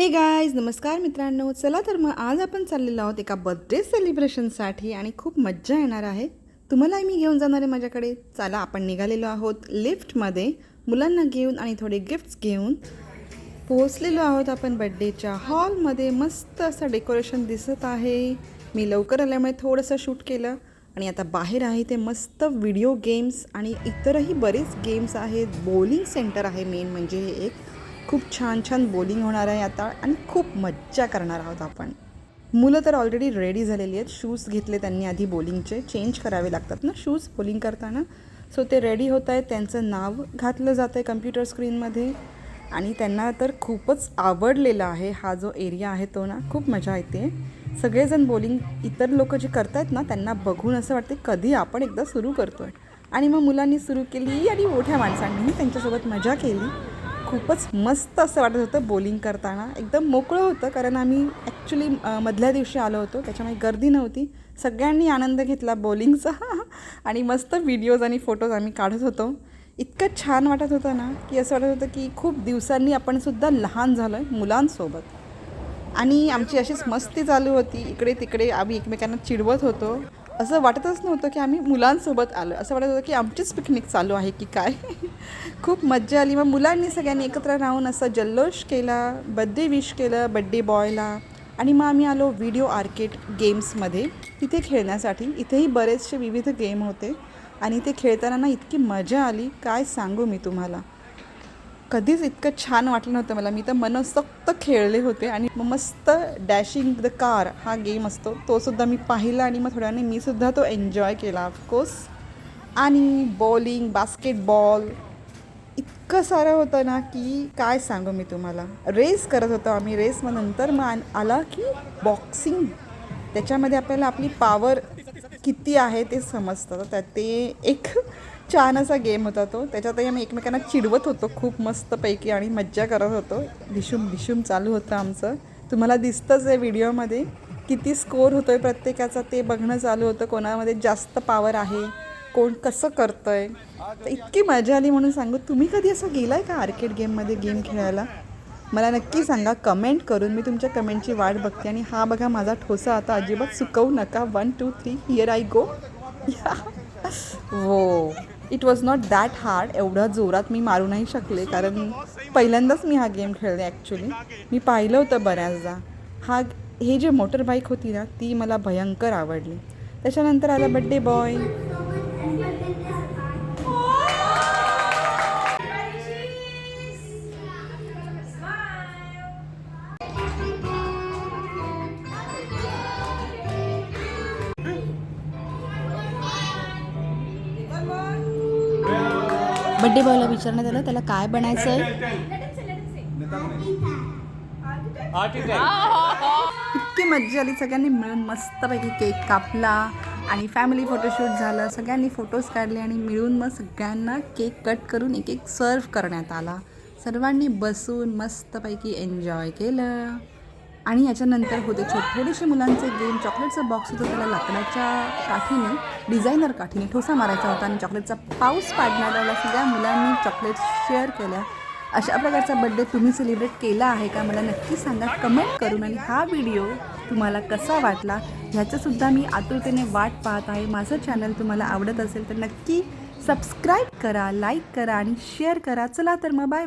हे गायज नमस्कार मित्रांनो. चला तर मग आज आपण चाललेलो आहोत एका बर्थडे सेलिब्रेशनसाठी आणि खूप मज्जा येणार आहे. तुम्हालाही मी घेऊन जाणार आहे माझ्याकडे. चला आपण निघालेलो आहोत लिफ्टमध्ये मुलांना घेऊन आणि थोडे गिफ्ट्स घेऊन पोहोचलेलो आहोत आपण बड्डेच्या हॉलमध्ये मस्त असं डेकोरेशन दिसत आहे. मी लवकर आल्यामुळे थोडंसं शूट केलं आणि आता बाहेर आहे ते मस्त व्हिडिओ गेम्स आणि इतरही बरेच गेम्स आहेत. बॉलिंग सेंटर आहे मेन म्हणजे हे एक. खूप छान छान बोलिंग होणार आहे आता आणि खूप मज्जा करणार आहोत आपण. मुलं तर ऑलरेडी रेडी झालेली आहेत. शूज घेतले त्यांनी आधी बॉलिंगचे चेंज करावे लागतात ना शूज बॉलिंग करताना. सो ते रेडी होत आहेत. त्यांचं नाव घातलं जातं आहे कम्प्युटर स्क्रीनमध्ये आणि त्यांना तर खूपच आवडलेला आहे हा जो एरिया आहे तो ना. खूप मजा येते. सगळेजण बॉलिंग इतर लोक जे करत आहेत ना त्यांना बघून असं वाटते कधी आपण एकदा सुरू करतो आहे आणि मग मुलांनी सुरू केली आणि मोठ्या माणसांनीही त्यांच्यासोबत मजा केली. खूपच मस्त असं वाटत होतं बॉलिंग करताना. एकदम मोकळं होतं कारण आम्ही ॲक्च्युली मधल्या दिवशी आलो होतो. त्याच्यामुळे गर्दी नव्हती. सगळ्यांनी आनंद घेतला बॉलिंगचा आणि मस्त व्हिडिओज आणि फोटोज आम्ही काढत होतो. इतकं छान वाटत होतं ना की असं वाटत होतं की खूप दिवसांनी आपण सुद्धा लहान झालो आहे मुलांसोबत. आणि आमची अशीच मस्ती चालू होती. इकडे तिकडे आम्ही एकमेकांना चिडवत होतो. असं वाटतच नव्हतं की आम्ही मुलांसोबत आलो असं वाटत होतं की आमचीच पिकनिक चालू आहे की काय? खूप मज्जा आली. मग मुलांनी सगळ्यांनी एकत्र राहून असं जल्लोष केला बड्डे विश केलं बड्डे बॉयला आणि मग आम्ही आलो व्हिडिओ आर्केट गेम्समध्ये तिथे खेळण्यासाठी. इथेही बरेचसे विविध गेम होते. आणि ते खेळताना ना इतकी मजा आली. काय सांगू मी तुम्हाला? कधीच इतकं छान वाटलं नव्हतं मला. मी तर मनसक्त खेळले होते आणि मस्त डॅशिंग द कार हा गेम असतो. तो सुद्धा मी पाहिला आणि मग थोड्याने मी सुद्धा तो एन्जॉय केला ऑफकोर्स आणि बॉलिंग बास्केटबॉल इतकं सारं होतं ना की काय सांगू मी तुम्हाला. रेस करत होतो आम्ही रेस मग नंतर मग आला की बॉक्सिंग त्याच्यामध्ये आपल्याला आपली पॉवर किती आहे ते समजतं. तर त्या- ते एक छान असा गेम होता तो. त्याच्यातही आम्ही एकमेकांना चिडवत होतो खूप मस्तपैकी आणि मज्जा करत होतो. भिशूम भिशूम चालू होतं आमचं. तुम्हाला दिसतंच आहे व्हिडिओमध्ये किती स्कोर होतो आहे प्रत्येकाचा ते बघणं चालू होतं. कोणामध्ये जास्त पावर आहे कोण कसं करतं आहे तर इतकी मजा आली म्हणून सांगू तुम्ही कधी असं गेला आहे का आर्केड गेममध्ये गेम खेळायला? मला नक्की सांगा कमेंट करून मी तुमच्या कमेंटची वाट बघते. आणि हा बघा माझा ठोसा आता अजिबात सुकवू नका. One two three here I go या हो. It was not that hard एवढा जोरात मी मारू नाही शकले कारण पहिल्यांदाच मी हा गेम खेळले ॲक्च्युली मी पाहिलं होतं बऱ्याचदा. हा हे जे मोटर बाईक होती ना ती मला भयंकर आवडली. त्याच्यानंतर आला बड्डे बॉय बड्डे बॉयला विचारण्यात आलं त्याला काय बनायचं आहे इतकी मज्जा आली सगळ्यांनी मिळून मस्तपैकी केक कापला आणि फॅमिली फोटोशूट झालं सगळ्यांनी फोटोज काढले आणि मिळून मग सगळ्यांना केक कट करून एक एक सर्व करण्यात आला. सर्वांनी बसून मस्तपैकी एन्जॉय केलं. आणि याच्यानंतर होते छोटे थोडेसे मुलांचे गेम चॉकलेटचा बॉक्स होतो त्याला लाकडाच्या काठीने डिझायनर काठीने ठोसा मारायचा होता आणि चॉकलेटचा पाऊस पाडणाऱ्याला सगळ्या मुलांनी चॉकलेट शेअर केल्या. अशा प्रकारचा बड्डे तुम्ही सेलिब्रेट केला आहे का? मला नक्की सांगा. कमेंट करून आणि हा व्हिडिओ तुम्हाला कसा वाटला? ह्याचंसुद्धा मी आतुरतेने वाट पाहत आहे. माझं चॅनल तुम्हाला आवडत असेल तर नक्की सबस्क्राईब करा लाईक करा आणि शेअर करा. चला तर मग बाय बाय